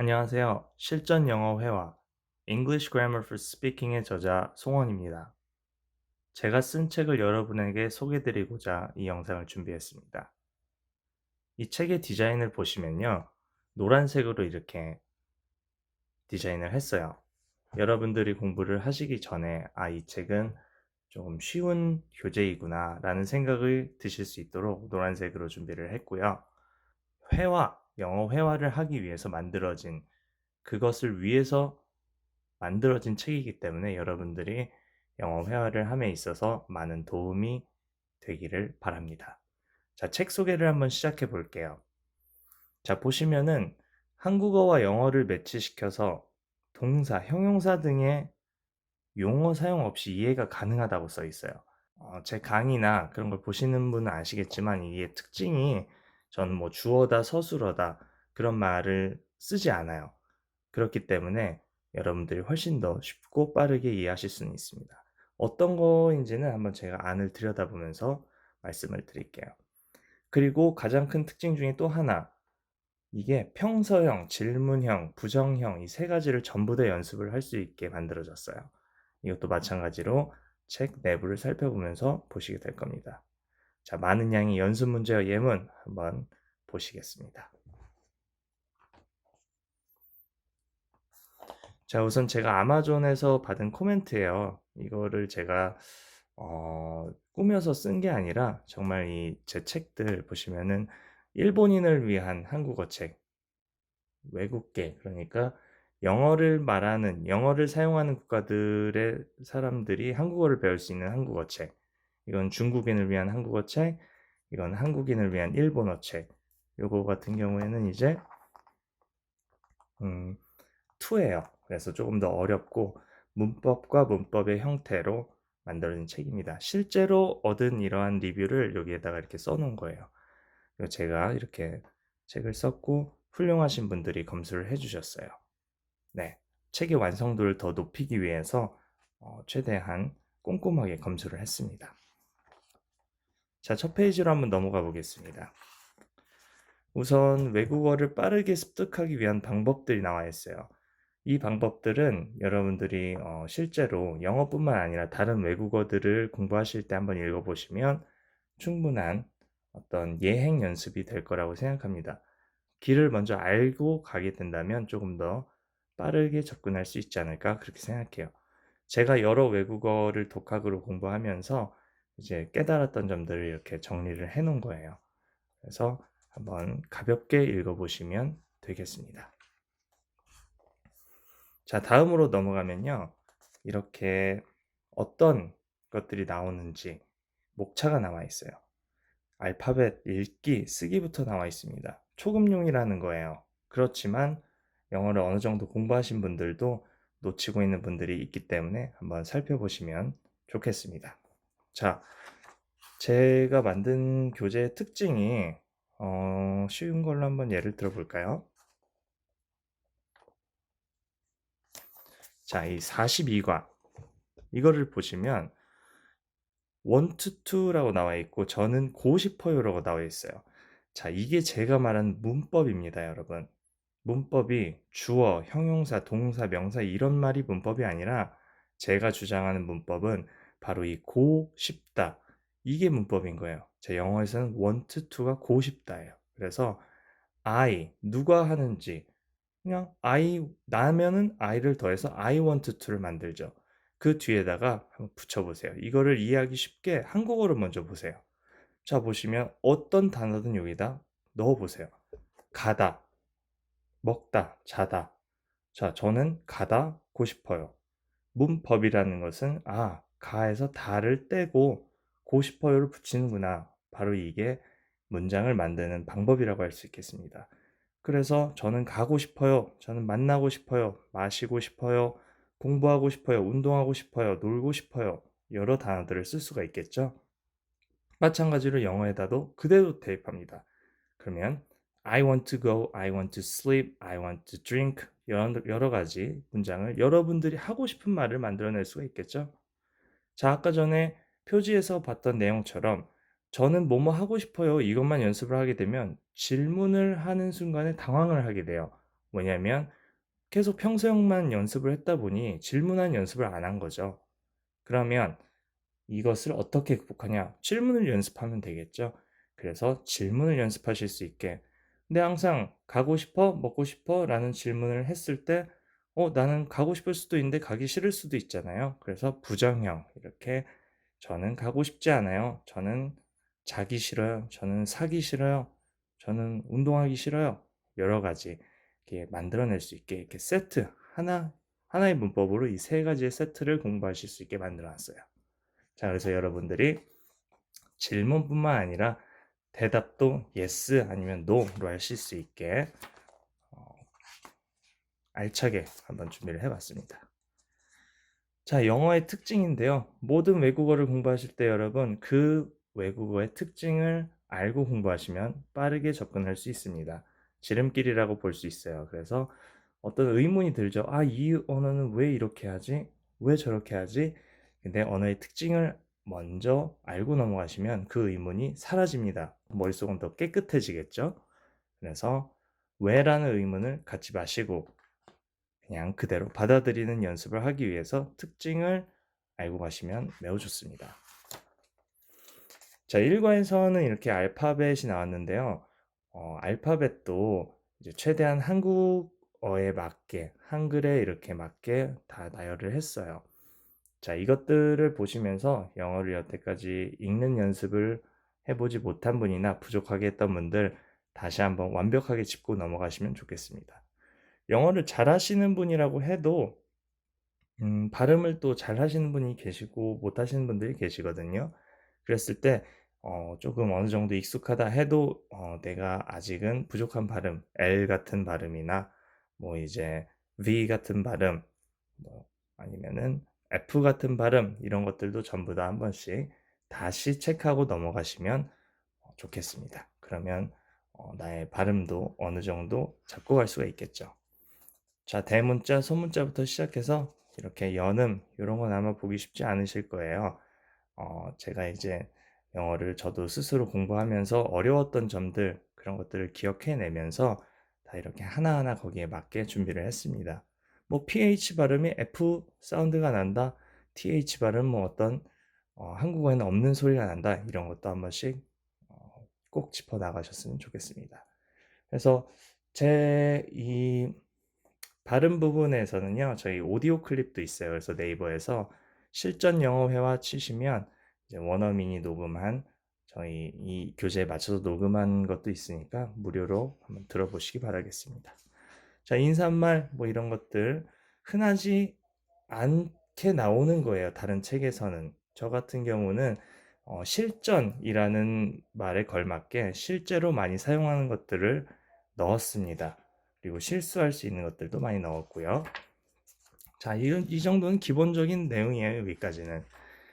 안녕하세요. 실전 영어 회화 English Grammar for Speaking의 저자 송원입니다. 제가 쓴 책을 여러분에게 소개드리고자 이 영상을 준비했습니다. 이 책의 디자인을 보시면요. 노란색으로 이렇게 디자인을 했어요. 여러분들이 공부를 하시기 전에 아, 이 책은 조금 쉬운 교재이구나 라는 생각을 드실 수 있도록 노란색으로 준비를 했고요. 회화, 영어 회화를 하기 위해서 만들어진 그것을 위해서 만들어진 책이기 때문에 여러분들이 영어 회화를 함에 있어서 많은 도움이 되기를 바랍니다. 자, 책 소개를 한번 시작해 볼게요. 자, 보시면은 한국어와 영어를 매치시켜서 동사, 형용사 등의 용어 사용 없이 이해가 가능하다고 써 있어요. 어, 제 강의나 그런 걸 보시는 분은 아시겠지만 이게 특징이 저는 뭐 주어다, 서술어다 그런 말을 쓰지 않아요. 그렇기 때문에 여러분들이 훨씬 더 쉽고 빠르게 이해하실 수는 있습니다. 어떤 거인지는 한번 제가 안을 들여다보면서 말씀을 드릴게요. 그리고 가장 큰 특징 중에 또 하나, 이게 평서형, 질문형, 부정형 이 세 가지를 전부 다 연습을 할 수 있게 만들어졌어요. 이것도 마찬가지로 책 내부를 살펴보면서 보시게 될 겁니다. 자, 많은 양의 연습 문제와 예문 한번 보시겠습니다. 자, 우선 제가 아마존에서 받은 코멘트예요. 이거를 제가 어, 꾸며서 쓴 게 아니라 정말 이 제 책들 보시면은 일본인을 위한 한국어 책, 외국계 그러니까 영어를 말하는 영어를 사용하는 국가들의 사람들이 한국어를 배울 수 있는 한국어 책. 이건 중국인을 위한 한국어 책, 이건 한국인을 위한 일본어 책. 요거 같은 경우에는 이제 음, 2예요. 그래서 조금 더 어렵고 문법과 문법의 형태로 만들어진 책입니다. 실제로 얻은 이러한 리뷰를 여기에다가 이렇게 써놓은 거예요. 제가 이렇게 책을 썼고 훌륭하신 분들이 검수를 해주셨어요. 네, 책의 완성도를 더 높이기 위해서 어, 최대한 꼼꼼하게 검수를 했습니다. 자, 첫 페이지로 한번 넘어가 보겠습니다. 우선 외국어를 빠르게 습득하기 위한 방법들이 나와 있어요. 이 방법들은 여러분들이 어, 실제로 영어뿐만 아니라 다른 외국어들을 공부하실 때 한번 읽어보시면 충분한 어떤 예행 연습이 될 거라고 생각합니다. 길을 먼저 알고 가게 된다면 조금 더 빠르게 접근할 수 있지 않을까 그렇게 생각해요. 제가 여러 외국어를 독학으로 공부하면서 이제 깨달았던 점들을 이렇게 정리를 해 놓은 거예요. 그래서 한번 가볍게 읽어보시면 되겠습니다. 자, 다음으로 넘어가면요. 이렇게 어떤 것들이 나오는지 목차가 나와 있어요. 알파벳 읽기, 쓰기부터 나와 있습니다. 초급용이라는 거예요. 그렇지만 영어를 어느 정도 공부하신 분들도 놓치고 있는 분들이 있기 때문에 한번 살펴보시면 좋겠습니다. 자, 제가 만든 교재의 특징이 어, 쉬운 걸로 한번 예를 들어 볼까요? 자, 이 42과 이거를 보시면 to라고 나와 있고 저는 고 싶어요라고 나와 있어요. 자, 이게 제가 말한 문법입니다, 여러분. 문법이 주어, 형용사, 동사, 명사 이런 말이 문법이 아니라 제가 주장하는 문법은 바로 이 고 싶다. 이게 문법인 거예요. 제 영어에서는 want to가 고 싶다예요. 그래서 I 누가 하는지 그냥 I 나면은 I를 더해서 I want to를 만들죠. 그 뒤에다가 한번 붙여보세요. 이거를 이해하기 쉽게 한국어로 먼저 보세요. 자 보시면 어떤 단어든 여기다 넣어보세요. 가다, 먹다, 자다. 자 저는 가다 고 싶어요. 문법이라는 것은 아 가에서 다를 떼고 고 싶어요를 붙이는구나. 바로 이게 문장을 만드는 방법이라고 할 수 있겠습니다. 그래서 저는 가고 싶어요. 저는 만나고 싶어요. 마시고 싶어요. 공부하고 싶어요. 운동하고 싶어요. 놀고 싶어요. 여러 단어들을 쓸 수가 있겠죠. 마찬가지로 영어에다도 그대로 대입합니다. 그러면 I want to go, I want to sleep, I want to drink 여러, 여러 가지 문장을 여러분들이 하고 싶은 말을 만들어낼 수가 있겠죠. 자, 아까 전에 표지에서 봤던 내용처럼 저는 뭐뭐 하고 싶어요. 이것만 연습을 하게 되면 질문을 하는 순간에 당황을 하게 돼요. 왜냐면 계속 평소형만 연습을 했다 보니 질문한 연습을 안 한 거죠. 그러면 이것을 어떻게 극복하냐? 질문을 연습하면 되겠죠. 그래서 질문을 연습하실 수 있게. 근데 항상 가고 싶어? 먹고 싶어? 라는 질문을 했을 때, 어, 나는 가고 싶을 수도 있는데 가기 싫을 수도 있잖아요. 그래서 부정형. 이렇게 저는 가고 싶지 않아요. 저는 자기 싫어요. 저는 사기 싫어요. 저는 운동하기 싫어요. 여러 가지 이렇게 만들어낼 수 있게 이렇게 세트 하나 하나의 문법으로 이 세 가지의 세트를 공부하실 수 있게 만들어 놨어요. 자, 그래서 여러분들이 질문뿐만 아니라 대답도 yes 아니면 no로 하실 수 있게 어, 알차게 한번 준비를 해봤습니다. 자, 영어의 특징인데요. 모든 외국어를 공부하실 때 여러분 그 외국어의 특징을 알고 공부하시면 빠르게 접근할 수 있습니다. 지름길이라고 볼 수 있어요. 그래서 어떤 의문이 들죠. 아, 이 언어는 왜 이렇게 하지? 왜 저렇게 하지? 근데 언어의 특징을 먼저 알고 넘어가시면 그 의문이 사라집니다. 머릿속은 더 깨끗해지겠죠? 그래서 왜라는 의문을 갖지 마시고 그냥 그대로 받아들이는 연습을 하기 위해서 특징을 알고 가시면 매우 좋습니다. 자, 1과에서는 이렇게 알파벳이 나왔는데요. 어, 알파벳도 최대한 한국어에 맞게, 한글에 이렇게 맞게 다 나열을 했어요. 자, 이것들을 보시면서 영어를 여태까지 읽는 연습을 해보지 못한 분이나 부족하게 했던 분들 다시 한번 완벽하게 짚고 넘어가시면 좋겠습니다. 영어를 잘하시는 분이라고 해도 음, 발음을 또 잘하시는 분이 계시고 못하시는 분들이 계시거든요. 그랬을 때 어, 조금 어느 정도 익숙하다 해도 어, 내가 아직은 부족한 발음, L 같은 발음이나 뭐 이제 V 같은 발음, 뭐 아니면은 F 같은 발음 이런 것들도 전부 다 한 번씩 다시 체크하고 넘어가시면 어, 좋겠습니다. 그러면 어, 나의 발음도 어느 정도 잡고 갈 수가 있겠죠. 자, 대문자, 소문자부터 시작해서 이렇게 연음 이런 건 아마 보기 쉽지 않으실 거예요. 어, 제가 이제 영어를 저도 스스로 공부하면서 어려웠던 점들 그런 것들을 기억해내면서 다 이렇게 하나하나 거기에 맞게 준비를 했습니다. 뭐 ph 발음이 f 사운드가 난다, th 발음 뭐 어떤 어, 한국어에는 없는 소리가 난다 이런 것도 한 번씩 어, 꼭 짚어 나가셨으면 좋겠습니다. 그래서 제이 발음 부분에서는요 저희 오디오 클립도 있어요. 그래서 네이버에서 실전 영어 회화 치시면 원어민이 녹음한 저희 이 교재에 맞춰서 녹음한 것도 있으니까 무료로 한번 들어보시기 바라겠습니다. 자, 인사말 뭐 이런 것들 흔하지 않게 나오는 거예요. 다른 책에서는. 저 같은 경우는 어, 실전이라는 말에 걸맞게 실제로 많이 사용하는 것들을 넣었습니다. 그리고 실수할 수 있는 것들도 많이 넣었고요. 자, 이, 이 정도는 기본적인 내용이에요. 여기까지는.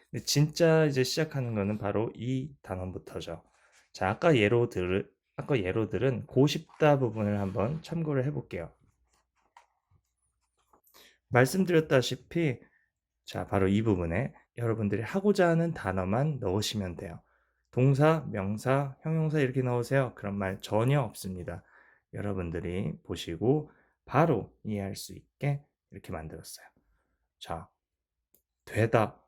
근데 진짜 이제 시작하는 거는 바로 이 단원부터죠. 자, 아까 예로들, 아까 예로들은 고쉽다 부분을 한번 참고를 해볼게요. 말씀드렸다시피, 자, 바로 이 부분에 여러분들이 하고자 하는 단어만 넣으시면 돼요. 동사, 명사, 형용사 이렇게 넣으세요. 그런 말 전혀 없습니다. 여러분들이 보시고 바로 이해할 수 있게 이렇게 만들었어요. 자, 되다,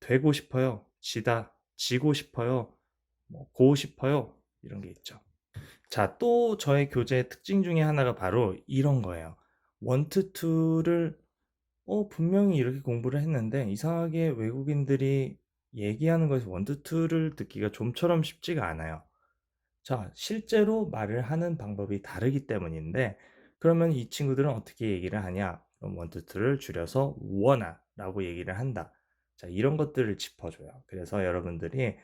되고 싶어요. 지다, 지고 싶어요. 뭐, 고 싶어요. 이런 게 있죠. 자, 또 저의 교재의 특징 중에 하나가 바로 이런 거예요. want to를 어, 분명히 이렇게 공부를 했는데 이상하게 외국인들이 얘기하는 것에서 to를 듣기가 좀처럼 쉽지가 않아요. 자, 실제로 말을 하는 방법이 다르기 때문인데 그러면 이 친구들은 어떻게 얘기를 하냐? 그럼 to를 줄여서 wanna 라고 얘기를 한다. 자, 이런 것들을 짚어줘요. 그래서 여러분들이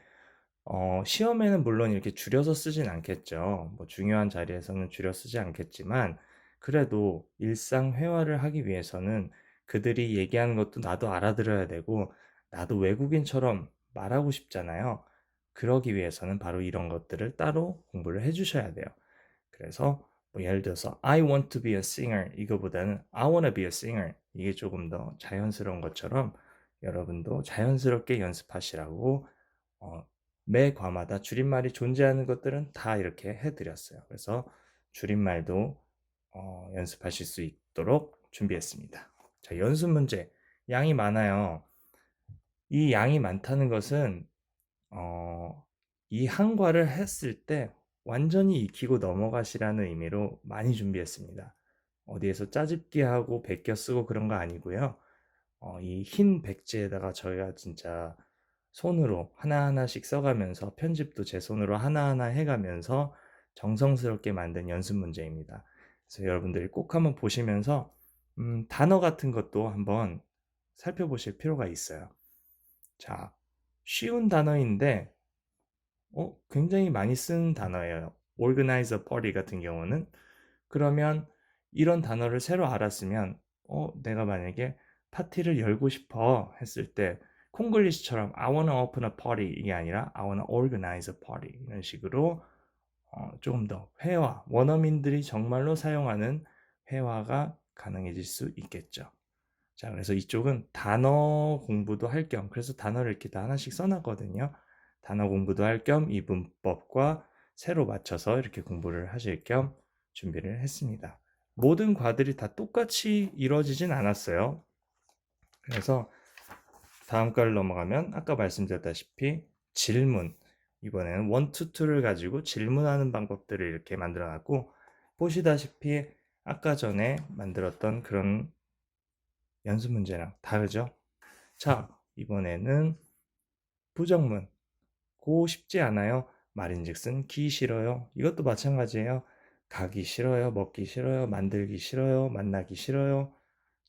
어, 시험에는 물론 이렇게 줄여서 쓰진 않겠죠. 뭐 중요한 자리에서는 줄여 쓰지 않겠지만 그래도 일상 회화를 하기 위해서는 그들이 얘기하는 것도 나도 알아들어야 되고 나도 외국인처럼 말하고 싶잖아요. 그러기 위해서는 바로 이런 것들을 따로 공부를 해주셔야 돼요. 그래서 뭐 예를 들어서 I want to be a singer 이거보다는 I want to be a singer 이게 조금 더 자연스러운 것처럼 여러분도 자연스럽게 연습하시라고 어, 매 과마다 줄임말이 존재하는 것들은 다 이렇게 해드렸어요. 그래서 줄임말도 어, 연습하실 수 있도록 준비했습니다. 자, 연습 문제. 양이 많아요. 이 양이 많다는 것은 어, 이 한과를 했을 때 완전히 익히고 넘어가시라는 의미로 많이 준비했습니다. 어디에서 짜집기 하고 베껴 쓰고 그런 거 아니고요. 어, 이 흰 백지에다가 저희가 진짜 손으로 하나하나씩 써가면서 편집도 제 손으로 하나하나 해가면서 정성스럽게 만든 연습 문제입니다. 그래서 여러분들이 꼭 한번 보시면서 음, 단어 같은 것도 한번 살펴보실 필요가 있어요. 자, 쉬운 단어인데 어, 굉장히 많이 쓰는 단어예요. organize a party 같은 경우는 그러면 이런 단어를 새로 알았으면 어, 내가 만약에 파티를 열고 싶어 했을 때 콩글리시처럼 I wanna open a party 이게 아니라 I wanna organize a party 이런 식으로 어, 조금 더 회화 원어민들이 정말로 사용하는 회화가 가능해질 수 있겠죠. 자, 그래서 이쪽은 단어 공부도 할 겸, 그래서 단어를 이렇게 다 하나씩 써놨거든요. 단어 공부도 할 겸 이 문법과 새로 맞춰서 이렇게 공부를 하실 겸 준비를 했습니다. 모든 과들이 다 똑같이 이루어지진 않았어요. 그래서 다음 과를 넘어가면 아까 말씀드렸다시피 질문 이번에는 원, 투, 투를 가지고 질문하는 방법들을 이렇게 만들어 놨고 보시다시피 아까 전에 만들었던 그런 연습 문제랑 다르죠? 자, 이번에는 부정문. 고 쉽지 않아요. 말인즉슨 기 싫어요. 이것도 마찬가지예요. 가기 싫어요. 먹기 싫어요. 만들기 싫어요. 만나기 싫어요.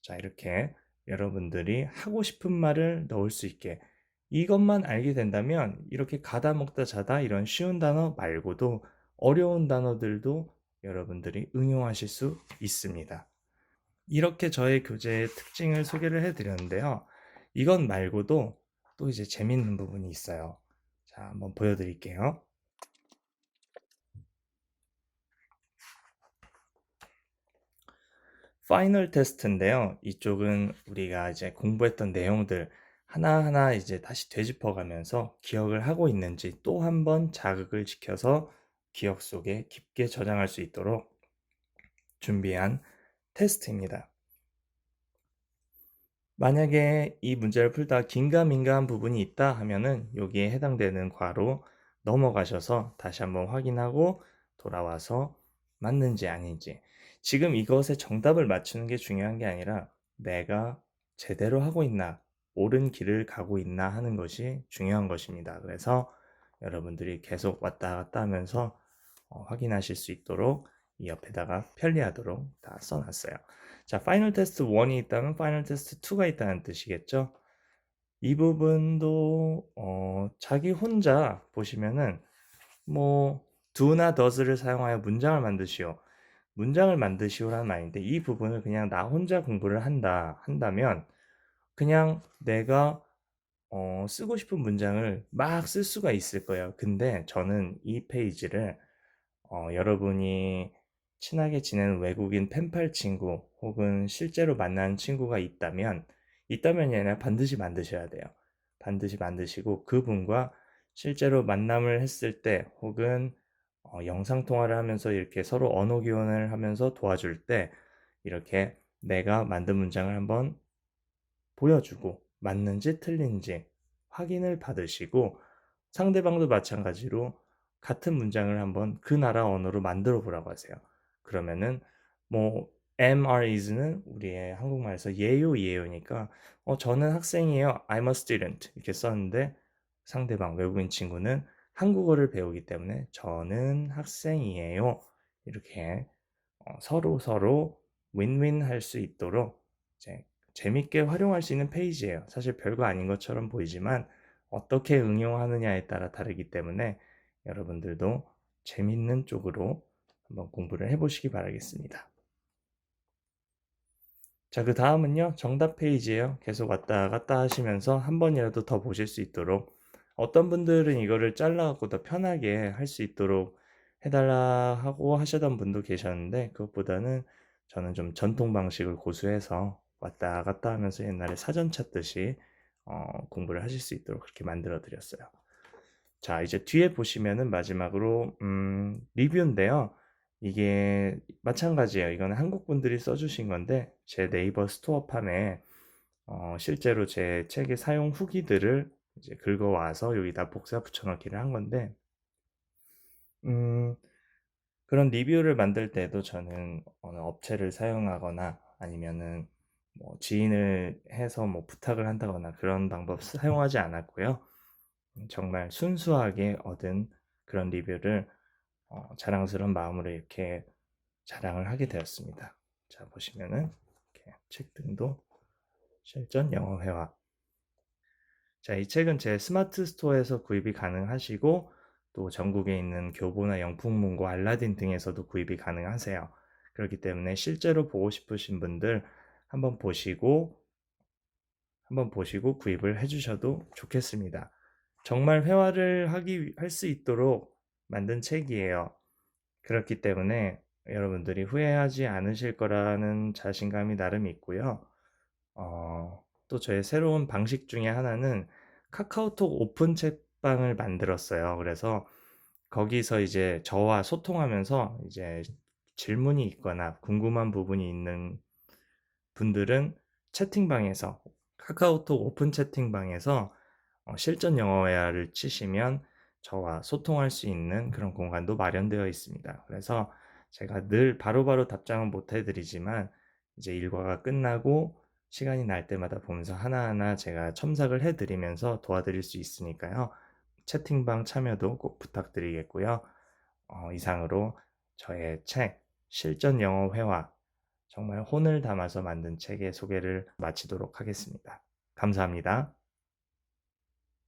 자, 이렇게 여러분들이 하고 싶은 말을 넣을 수 있게 이것만 알게 된다면 이렇게 가다 먹다 자다 이런 쉬운 단어 말고도 어려운 단어들도 여러분들이 응용하실 수 있습니다. 이렇게 저의 교재의 특징을 소개를 해드렸는데요. 이건 말고도 또 이제 재밌는 부분이 있어요. 자, 한번 보여드릴게요. 파이널 테스트인데요. 이쪽은 우리가 이제 공부했던 내용들 하나하나 이제 다시 되짚어 가면서 기억을 하고 있는지 또 한 번 자극을 시켜서 기억 속에 깊게 저장할 수 있도록 준비한 테스트입니다. 만약에 이 문제를 풀다 긴가민가한 부분이 있다 하면은 여기에 해당되는 과로 넘어가셔서 다시 한번 확인하고 돌아와서 맞는지 아닌지 지금 이것의 정답을 맞추는 게 중요한 게 아니라 내가 제대로 하고 있나 옳은 길을 가고 있나 하는 것이 중요한 것입니다. 그래서 여러분들이 계속 왔다 갔다 하면서 어, 확인하실 수 있도록 이 옆에다가 편리하도록 다 써놨어요. 자, 파이널 테스트 1이 있다면 파이널 테스트 2가 있다는 뜻이겠죠? 이 부분도 어, 자기 혼자 보시면은 뭐 do나 does를 사용하여 문장을 만드시오. 문장을 만드시오라는 말인데 이 부분을 그냥 나 혼자 공부를 한다 한다면 그냥 내가 어, 쓰고 싶은 문장을 막 쓸 수가 있을 거예요. 근데 저는 이 페이지를 어, 여러분이 친하게 지내는 외국인 펜팔 친구 혹은 실제로 만난 친구가 있다면 있다면이 아니라 반드시 만드셔야 돼요. 반드시 만드시고 그분과 실제로 만남을 했을 때 혹은 어, 영상 통화를 하면서 이렇게 서로 언어 교환을 하면서 도와줄 때 이렇게 내가 만든 문장을 한번 보여주고 맞는지 틀린지 확인을 받으시고 상대방도 마찬가지로 같은 문장을 한번 그 나라 언어로 만들어 보라고 하세요. 그러면은 뭐 are, is는 우리의 한국말에서 예요, 예요니까 어, 저는 학생이에요. I'm a student 이렇게 썼는데 상대방 외국인 친구는 한국어를 배우기 때문에 저는 학생이에요. 이렇게 어, 서로 서로 윈윈 할 수 있도록 이제 재밌게 활용할 수 있는 페이지예요. 사실 별거 아닌 것처럼 보이지만 어떻게 응용하느냐에 따라 다르기 때문에 여러분들도 재밌는 쪽으로 한번 공부를 해보시기 바라겠습니다. 자, 그 다음은요, 정답 페이지예요. 계속 왔다 갔다 하시면서 한 번이라도 더 보실 수 있도록 어떤 분들은 이거를 잘라갖고 더 편하게 할 수 있도록 해달라 하고 하시던 분도 계셨는데 그것보다는 저는 좀 전통 방식을 고수해서 왔다 갔다 하면서 옛날에 사전 찾듯이 어, 공부를 하실 수 있도록 그렇게 만들어 드렸어요. 자, 이제 뒤에 보시면은 마지막으로 음, 리뷰인데요. 이게 마찬가지예요. 이거는 한국 분들이 써 주신 건데 제 네이버 스토어 팜에 어 실제로 제 책의 사용 후기들을 이제 긁어 와서 여기다 복사 붙여 넣기를 한 건데 음 그런 리뷰를 만들 때도 저는 어느 업체를 사용하거나 아니면은 뭐 지인을 해서 뭐 부탁을 한다거나 그런 방법 사용하지 않았고요. 음 정말 순수하게 얻은 그런 리뷰를 어 자랑스러운 마음으로 이렇게 자랑을 하게 되었습니다. 자 보시면은 이렇게 책 등도 실전 영어 회화 자, 이 책은 제 스마트 스토어에서 구입이 가능하시고 또 전국에 있는 교보나 영풍문고, 알라딘 등에서도 구입이 가능하세요. 그렇기 때문에 실제로 보고 싶으신 분들 한번 보시고 한번 보시고 구입을 해 주셔도 좋겠습니다. 정말 회화를 하기 할 수 있도록 만든 책이에요. 그렇기 때문에 여러분들이 후회하지 않으실 거라는 자신감이 나름 있고요. 어 또 저의 새로운 방식 중에 하나는 카카오톡 오픈 채방을 만들었어요. 그래서 거기서 이제 저와 소통하면서 이제 질문이 있거나 궁금한 부분이 있는 분들은 채팅방에서 카카오톡 오픈 채팅방에서 어 실전 영어 회화를 치시면 저와 소통할 수 있는 그런 공간도 마련되어 있습니다. 그래서 제가 늘 바로바로 답장은 못 해 드리지만 이제 일과가 끝나고 시간이 날 때마다 보면서 하나하나 제가 첨삭을 해 드리면서 도와드릴 수 있으니까요. 채팅방 참여도 꼭 부탁드리겠고요. 어 이상으로 저의 책 실전 영어 회화 정말 혼을 담아서 만든 책의 소개를 마치도록 하겠습니다. 감사합니다.